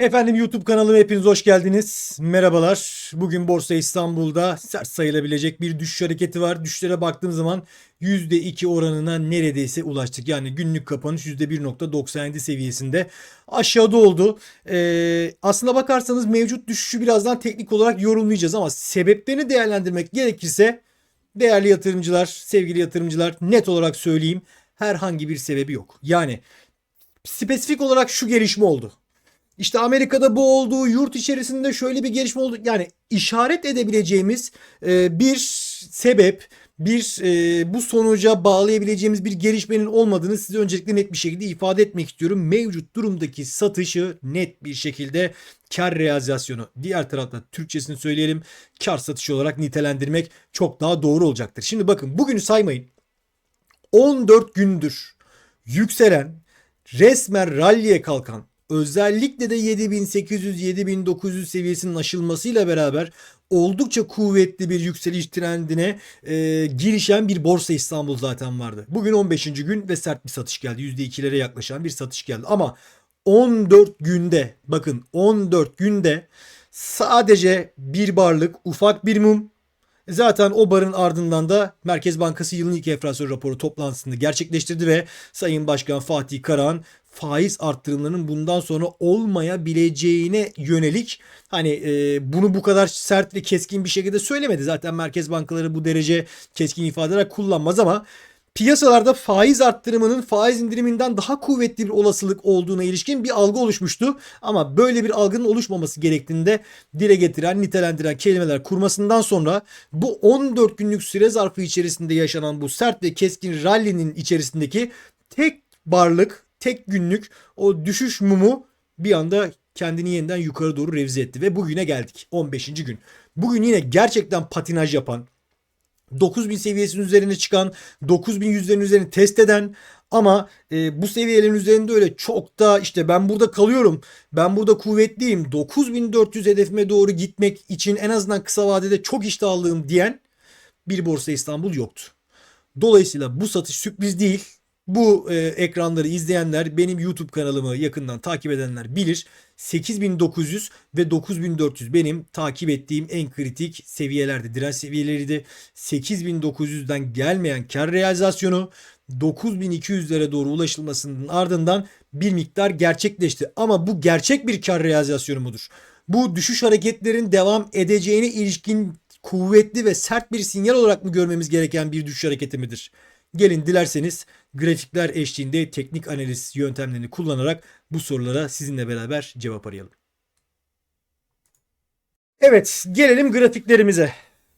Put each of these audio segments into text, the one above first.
Efendim YouTube kanalıma hepiniz hoş geldiniz. Merhabalar. Bugün Borsa İstanbul'da sert sayılabilecek bir düşüş hareketi var. Düşüşlere baktığım zaman %2 oranına neredeyse ulaştık. Yani günlük kapanış %1.97 seviyesinde aşağıda oldu. Ee, aslına bakarsanız mevcut düşüşü birazdan teknik olarak yorumlayacağız ama sebeplerini değerlendirmek gerekirse değerli yatırımcılar, sevgili yatırımcılar net olarak söyleyeyim herhangi bir sebebi yok. Yani spesifik olarak şu gelişme oldu. İşte Amerika'da bu olduğu, yurt içerisinde şöyle bir gelişme oldu. Yani işaret edebileceğimiz e, bir sebep, bir e, bu sonuca bağlayabileceğimiz bir gelişmenin olmadığını size öncelikle net bir şekilde ifade etmek istiyorum. Mevcut durumdaki satışı net bir şekilde kar realizasyonu. Diğer tarafta Türkçesini söyleyelim. Kar satışı olarak nitelendirmek çok daha doğru olacaktır. Şimdi bakın bugünü saymayın. 14 gündür yükselen resmen ralliye kalkan özellikle de 7800-7900 seviyesinin aşılmasıyla beraber oldukça kuvvetli bir yükseliş trendine e, girişen bir borsa İstanbul zaten vardı. Bugün 15. gün ve sert bir satış geldi. %2'lere yaklaşan bir satış geldi. Ama 14 günde bakın 14 günde sadece bir barlık ufak bir mum Zaten o barın ardından da Merkez Bankası yılın ilk enflasyon raporu toplantısını gerçekleştirdi ve Sayın Başkan Fatih Karahan faiz arttırımlarının bundan sonra olmayabileceğine yönelik hani e, bunu bu kadar sert ve keskin bir şekilde söylemedi. Zaten merkez bankaları bu derece keskin ifadeler kullanmaz ama piyasalarda faiz arttırımının faiz indiriminden daha kuvvetli bir olasılık olduğuna ilişkin bir algı oluşmuştu. Ama böyle bir algının oluşmaması gerektiğinde dile getiren, nitelendiren kelimeler kurmasından sonra bu 14 günlük süre zarfı içerisinde yaşanan bu sert ve keskin rally'nin içerisindeki tek barlık, tek günlük o düşüş mumu bir anda kendini yeniden yukarı doğru revize etti ve bugüne geldik 15. gün. Bugün yine gerçekten patinaj yapan 9000 seviyesinin üzerine çıkan 9100'lerin üzerini test eden ama e, bu seviyelerin üzerinde öyle çok da işte ben burada kalıyorum. Ben burada kuvvetliyim. 9400 hedefime doğru gitmek için en azından kısa vadede çok iştahlıyım diyen bir borsa İstanbul yoktu. Dolayısıyla bu satış sürpriz değil. Bu e, ekranları izleyenler benim YouTube kanalımı yakından takip edenler bilir. 8900 ve 9400 benim takip ettiğim en kritik seviyelerdi. Direnç seviyeleriydi. 8900'den gelmeyen kar realizasyonu 9200'lere doğru ulaşılmasının ardından bir miktar gerçekleşti. Ama bu gerçek bir kar realizasyonu mudur? Bu düşüş hareketlerin devam edeceğine ilişkin kuvvetli ve sert bir sinyal olarak mı görmemiz gereken bir düşüş hareketi midir? Gelin dilerseniz grafikler eşliğinde teknik analiz yöntemlerini kullanarak bu sorulara sizinle beraber cevap arayalım. Evet gelelim grafiklerimize.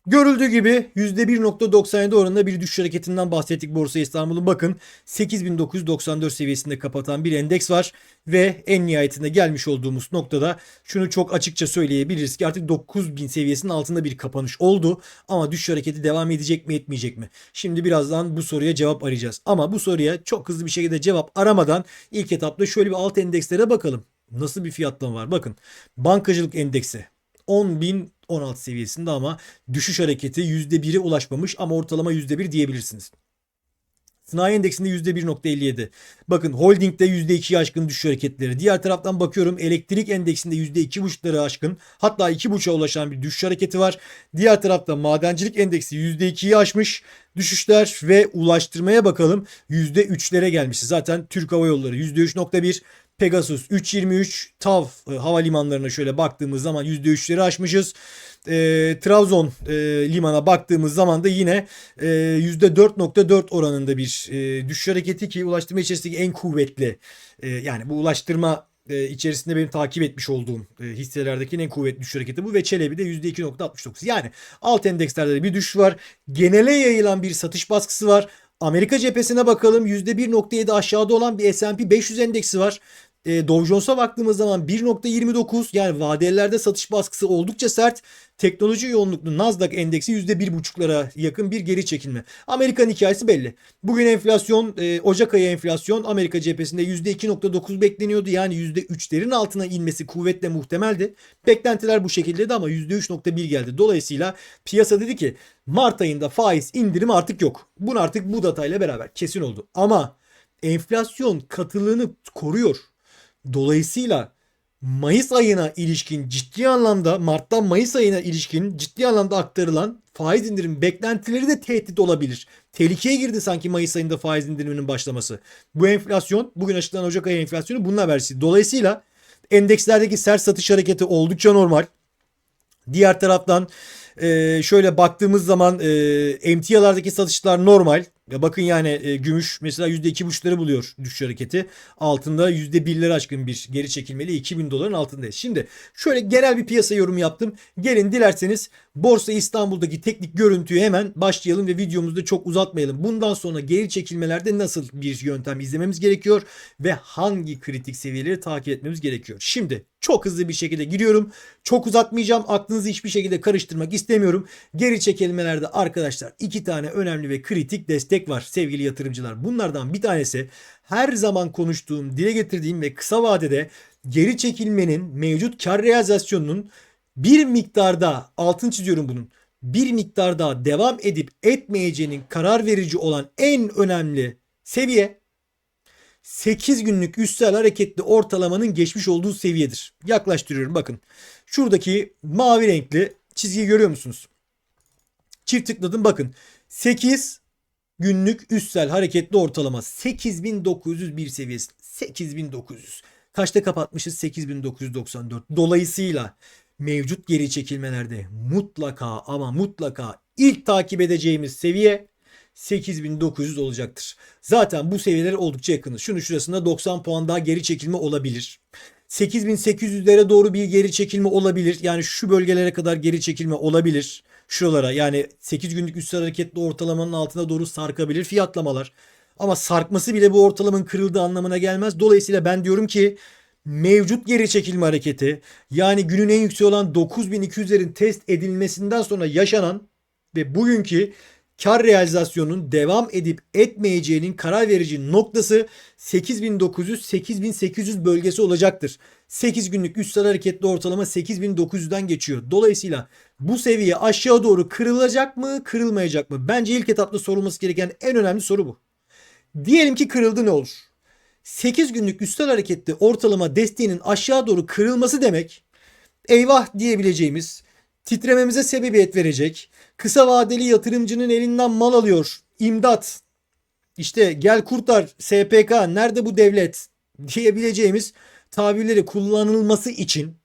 Görüldüğü gibi %1.97 oranında bir düşüş hareketinden bahsettik Borsa İstanbul'un. Bakın 8994 seviyesinde kapatan bir endeks var ve en nihayetinde gelmiş olduğumuz noktada şunu çok açıkça söyleyebiliriz ki artık 9000 seviyesinin altında bir kapanış oldu. Ama düşüş hareketi devam edecek mi etmeyecek mi? Şimdi birazdan bu soruya cevap arayacağız. Ama bu soruya çok hızlı bir şekilde cevap aramadan ilk etapta şöyle bir alt endekslere bakalım. Nasıl bir fiyatlama var? Bakın bankacılık endeksi 10.016 seviyesinde ama düşüş hareketi %1'e ulaşmamış ama ortalama %1 diyebilirsiniz. Sanayi endeksinde %1.57. Bakın holdingde %2'yi aşkın düşüş hareketleri. Diğer taraftan bakıyorum elektrik endeksinde %2.5'ları aşkın hatta 2.5'a ulaşan bir düşüş hareketi var. Diğer tarafta madencilik endeksi %2'yi aşmış düşüşler ve ulaştırmaya bakalım %3'lere gelmiş. Zaten Türk Hava Yolları %3.1 Pegasus 3.23 TAV e, havalimanlarına şöyle baktığımız zaman %3'leri aşmışız. E, Trabzon e, limana baktığımız zaman da yine e, %4.4 oranında bir e, düşüş hareketi ki ulaştırma içerisindeki en kuvvetli e, yani bu ulaştırma e, içerisinde benim takip etmiş olduğum e, hisselerdeki en kuvvetli düşüş hareketi bu ve Çelebi de %2.69. Yani alt endekslerde de bir düşüş var. Genele yayılan bir satış baskısı var. Amerika cephesine bakalım. %1.7 aşağıda olan bir S&P 500 endeksi var e, Dow Jones'a baktığımız zaman 1.29 yani vadelerde satış baskısı oldukça sert. Teknoloji yoğunluklu Nasdaq endeksi %1.5'lara yakın bir geri çekilme. Amerikan hikayesi belli. Bugün enflasyon e, Ocak ayı enflasyon Amerika cephesinde %2.9 bekleniyordu. Yani %3'lerin altına inmesi kuvvetle muhtemeldi. Beklentiler bu şekildeydi ama %3.1 geldi. Dolayısıyla piyasa dedi ki Mart ayında faiz indirim artık yok. Bunu artık bu datayla beraber kesin oldu. Ama enflasyon katılığını koruyor. Dolayısıyla Mayıs ayına ilişkin ciddi anlamda Mart'tan Mayıs ayına ilişkin ciddi anlamda aktarılan faiz indirim beklentileri de tehdit olabilir. Tehlikeye girdi sanki Mayıs ayında faiz indiriminin başlaması. Bu enflasyon bugün açıklanan Ocak ayı enflasyonu bunun habercisi. Dolayısıyla endekslerdeki sert satış hareketi oldukça normal. Diğer taraftan şöyle baktığımız zaman emtialardaki satışlar normal. Ya bakın yani e, gümüş mesela %2,5'ları buluyor düşüş hareketi. Altında %1'leri aşkın bir geri çekilmeli 2000 doların altındayız. Şimdi şöyle genel bir piyasa yorumu yaptım. Gelin dilerseniz Borsa İstanbul'daki teknik görüntüyü hemen başlayalım ve videomuzda çok uzatmayalım. Bundan sonra geri çekilmelerde nasıl bir yöntem izlememiz gerekiyor ve hangi kritik seviyeleri takip etmemiz gerekiyor. Şimdi çok hızlı bir şekilde giriyorum. Çok uzatmayacağım. Aklınızı hiçbir şekilde karıştırmak istemiyorum. Geri çekilmelerde arkadaşlar iki tane önemli ve kritik destek var sevgili yatırımcılar. Bunlardan bir tanesi her zaman konuştuğum, dile getirdiğim ve kısa vadede geri çekilmenin mevcut kar realizasyonunun bir miktarda altın çiziyorum bunun bir miktarda devam edip etmeyeceğinin karar verici olan en önemli seviye 8 günlük üstel hareketli ortalamanın geçmiş olduğu seviyedir. Yaklaştırıyorum bakın. Şuradaki mavi renkli çizgiyi görüyor musunuz? Çift tıkladım bakın. 8 günlük üstel hareketli ortalama 8901 seviyesi. 8900. Kaçta kapatmışız? 8994. Dolayısıyla mevcut geri çekilmelerde mutlaka ama mutlaka ilk takip edeceğimiz seviye 8900 olacaktır. Zaten bu seviyeler oldukça yakınız. Şunu şurasında 90 puan daha geri çekilme olabilir. 8800'lere doğru bir geri çekilme olabilir. Yani şu bölgelere kadar geri çekilme olabilir. Şuralara yani 8 günlük üstel hareketli ortalamanın altına doğru sarkabilir fiyatlamalar. Ama sarkması bile bu ortalamanın kırıldığı anlamına gelmez. Dolayısıyla ben diyorum ki mevcut geri çekilme hareketi yani günün en yüksek olan 9200'lerin test edilmesinden sonra yaşanan ve bugünkü kar realizasyonunun devam edip etmeyeceğinin karar verici noktası 8900-8800 bölgesi olacaktır. 8 günlük üstel hareketli ortalama 8900'den geçiyor. Dolayısıyla bu seviye aşağı doğru kırılacak mı, kırılmayacak mı? Bence ilk etapta sorulması gereken en önemli soru bu. Diyelim ki kırıldı ne olur? 8 günlük üstel hareketli ortalama desteğinin aşağı doğru kırılması demek eyvah diyebileceğimiz titrememize sebebiyet verecek. Kısa vadeli yatırımcının elinden mal alıyor. İmdat. İşte gel kurtar SPK nerede bu devlet diyebileceğimiz tabirleri kullanılması için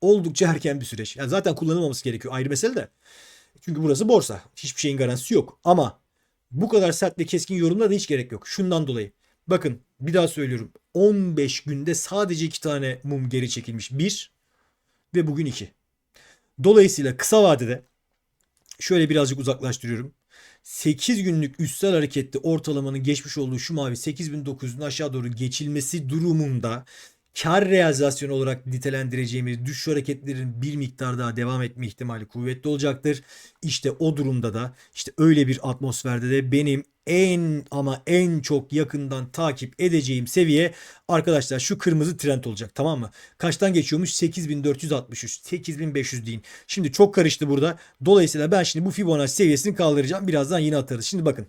oldukça erken bir süreç. Yani zaten kullanılmaması gerekiyor ayrı mesele de. Çünkü burası borsa. Hiçbir şeyin garantisi yok. Ama bu kadar sert ve keskin yorumlara da hiç gerek yok. Şundan dolayı. Bakın bir daha söylüyorum. 15 günde sadece iki tane mum geri çekilmiş. Bir ve bugün iki. Dolayısıyla kısa vadede şöyle birazcık uzaklaştırıyorum. 8 günlük üstel harekette ortalamanın geçmiş olduğu şu mavi 8900'ün aşağı doğru geçilmesi durumunda kar realizasyonu olarak nitelendireceğimiz düşüş hareketlerin bir miktar daha devam etme ihtimali kuvvetli olacaktır. İşte o durumda da işte öyle bir atmosferde de benim en ama en çok yakından takip edeceğim seviye arkadaşlar şu kırmızı trend olacak tamam mı? Kaçtan geçiyormuş? 8463, 8500 deyin. Şimdi çok karıştı burada. Dolayısıyla ben şimdi bu Fibonacci seviyesini kaldıracağım. Birazdan yine atarız. Şimdi bakın.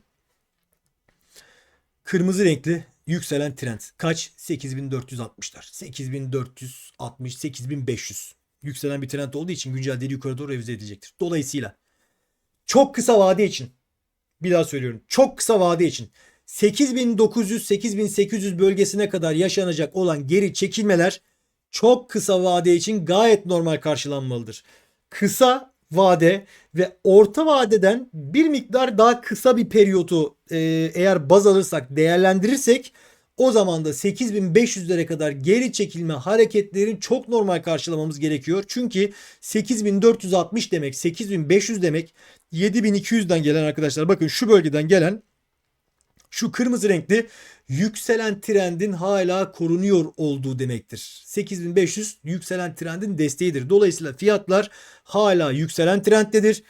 Kırmızı renkli yükselen trend. Kaç? 8460'lar. 8460, 8500. Yükselen bir trend olduğu için güncel değeri yukarı doğru revize edilecektir. Dolayısıyla çok kısa vade için bir daha söylüyorum. Çok kısa vade için 8900-8800 bölgesine kadar yaşanacak olan geri çekilmeler çok kısa vade için gayet normal karşılanmalıdır. Kısa vade ve orta vadeden bir miktar daha kısa bir periyotu e, eğer baz alırsak değerlendirirsek o zaman da 8500'lere kadar geri çekilme hareketlerini çok normal karşılamamız gerekiyor. Çünkü 8460 demek 8500 demek 7200'den gelen arkadaşlar bakın şu bölgeden gelen şu kırmızı renkli yükselen trendin hala korunuyor olduğu demektir. 8500 yükselen trendin desteğidir. Dolayısıyla fiyatlar hala yükselen trenddedir.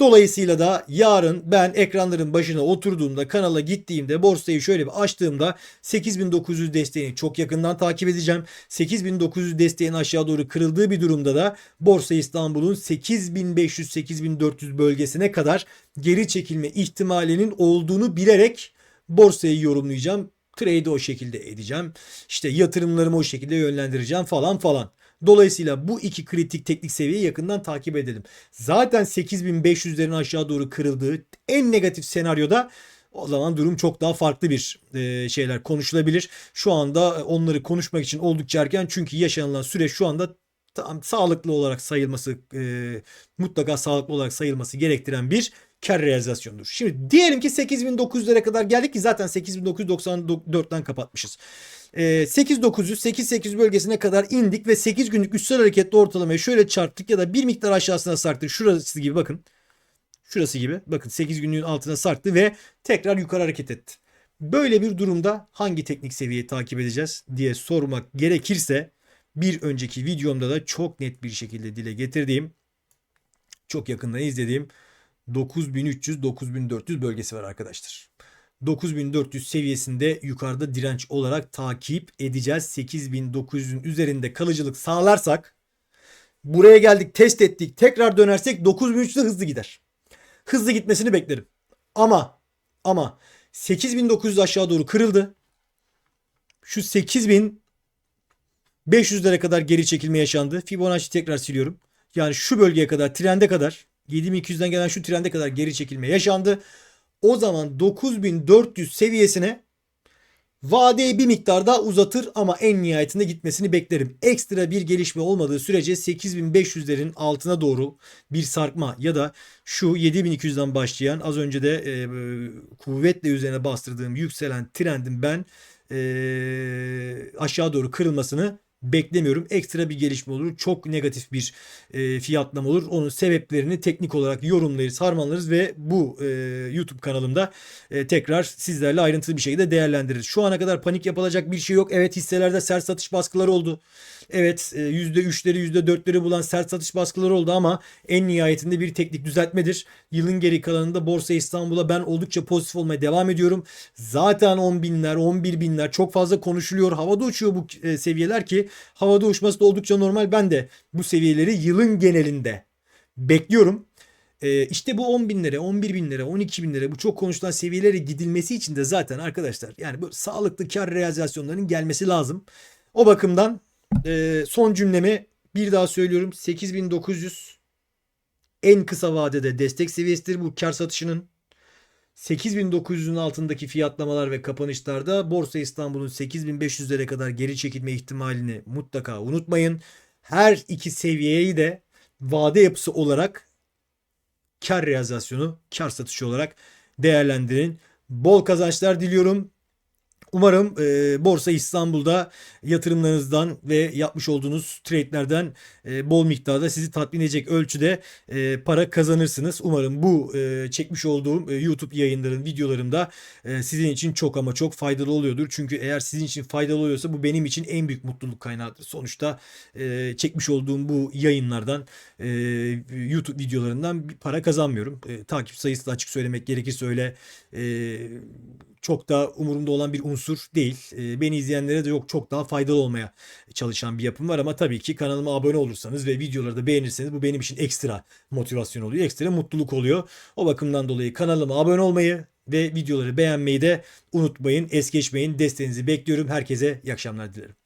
Dolayısıyla da yarın ben ekranların başına oturduğumda kanala gittiğimde borsayı şöyle bir açtığımda 8900 desteğini çok yakından takip edeceğim. 8900 desteğin aşağı doğru kırıldığı bir durumda da Borsa İstanbul'un 8500-8400 bölgesine kadar geri çekilme ihtimalinin olduğunu bilerek borsayı yorumlayacağım. Trade'i o şekilde edeceğim. İşte yatırımlarımı o şekilde yönlendireceğim falan falan. Dolayısıyla bu iki kritik teknik seviyeyi yakından takip edelim. Zaten 8500'lerin aşağı doğru kırıldığı en negatif senaryoda o zaman durum çok daha farklı bir e, şeyler konuşulabilir. Şu anda onları konuşmak için oldukça erken çünkü yaşanılan süreç şu anda tam sağlıklı olarak sayılması e, mutlaka sağlıklı olarak sayılması gerektiren bir kar realizasyondur. Şimdi diyelim ki 8900'lere kadar geldik ki zaten 8994'ten kapatmışız. E, 8900 8800 bölgesine kadar indik ve 8 günlük üstel hareketli ortalamayı şöyle çarptık ya da bir miktar aşağısına sarktık. Şurası gibi bakın. Şurası gibi. Bakın 8 günlüğün altına sarktı ve tekrar yukarı hareket etti. Böyle bir durumda hangi teknik seviyeyi takip edeceğiz diye sormak gerekirse bir önceki videomda da çok net bir şekilde dile getirdiğim çok yakından izlediğim 9300-9400 bölgesi var arkadaşlar. 9400 seviyesinde yukarıda direnç olarak takip edeceğiz. 8900'ün üzerinde kalıcılık sağlarsak buraya geldik test ettik tekrar dönersek 9300'de hızlı gider. Hızlı gitmesini beklerim. Ama ama 8900 aşağı doğru kırıldı. Şu 8500'lere kadar geri çekilme yaşandı. Fibonacci tekrar siliyorum. Yani şu bölgeye kadar trende kadar 7200'den gelen şu trende kadar geri çekilme yaşandı. O zaman 9400 seviyesine vadeyi bir miktar daha uzatır ama en nihayetinde gitmesini beklerim. Ekstra bir gelişme olmadığı sürece 8500'lerin altına doğru bir sarkma ya da şu 7200'den başlayan az önce de e, kuvvetle üzerine bastırdığım yükselen trendin ben e, aşağı doğru kırılmasını beklemiyorum. Ekstra bir gelişme olur. Çok negatif bir e, fiyatlama olur. Onun sebeplerini teknik olarak yorumlarız, harmanlarız ve bu e, YouTube kanalımda e, tekrar sizlerle ayrıntılı bir şekilde değerlendiririz. Şu ana kadar panik yapılacak bir şey yok. Evet hisselerde sert satış baskıları oldu. Evet e, %3'leri %4'leri bulan sert satış baskıları oldu ama en nihayetinde bir teknik düzeltmedir. Yılın geri kalanında Borsa İstanbul'a ben oldukça pozitif olmaya devam ediyorum. Zaten 10 binler 11 binler çok fazla konuşuluyor. Havada uçuyor bu e, seviyeler ki havada uçması da oldukça normal. Ben de bu seviyeleri yılın genelinde bekliyorum. Ee, işte bu 10 bin lira, 11 bin lira, 12 bin lira bu çok konuşulan seviyelere gidilmesi için de zaten arkadaşlar yani bu sağlıklı kar realizasyonlarının gelmesi lazım. O bakımdan e, son cümlemi bir daha söylüyorum. 8900 en kısa vadede destek seviyesidir bu kar satışının. 8900'ün altındaki fiyatlamalar ve kapanışlarda Borsa İstanbul'un 8500'lere kadar geri çekilme ihtimalini mutlaka unutmayın. Her iki seviyeyi de vade yapısı olarak kar realizasyonu, kar satışı olarak değerlendirin. Bol kazançlar diliyorum. Umarım e, Borsa İstanbul'da yatırımlarınızdan ve yapmış olduğunuz trade'lerden e, bol miktarda sizi tatmin edecek ölçüde e, para kazanırsınız. Umarım bu e, çekmiş olduğum e, YouTube yayınların, videolarımda e, sizin için çok ama çok faydalı oluyordur. Çünkü eğer sizin için faydalı oluyorsa bu benim için en büyük mutluluk kaynağıdır. Sonuçta e, çekmiş olduğum bu yayınlardan, e, YouTube videolarından bir para kazanmıyorum. E, takip sayısı da açık söylemek gerekirse öyle e, çok da umurumda olan bir unsur değil. E, beni izleyenlere de yok çok daha faydalı olmaya çalışan bir yapım var ama tabii ki kanalıma abone olursanız ve videoları da beğenirseniz bu benim için ekstra motivasyon oluyor. Ekstra mutluluk oluyor. O bakımdan dolayı kanalıma abone olmayı ve videoları beğenmeyi de unutmayın. Es geçmeyin. Desteğinizi bekliyorum. Herkese iyi akşamlar dilerim.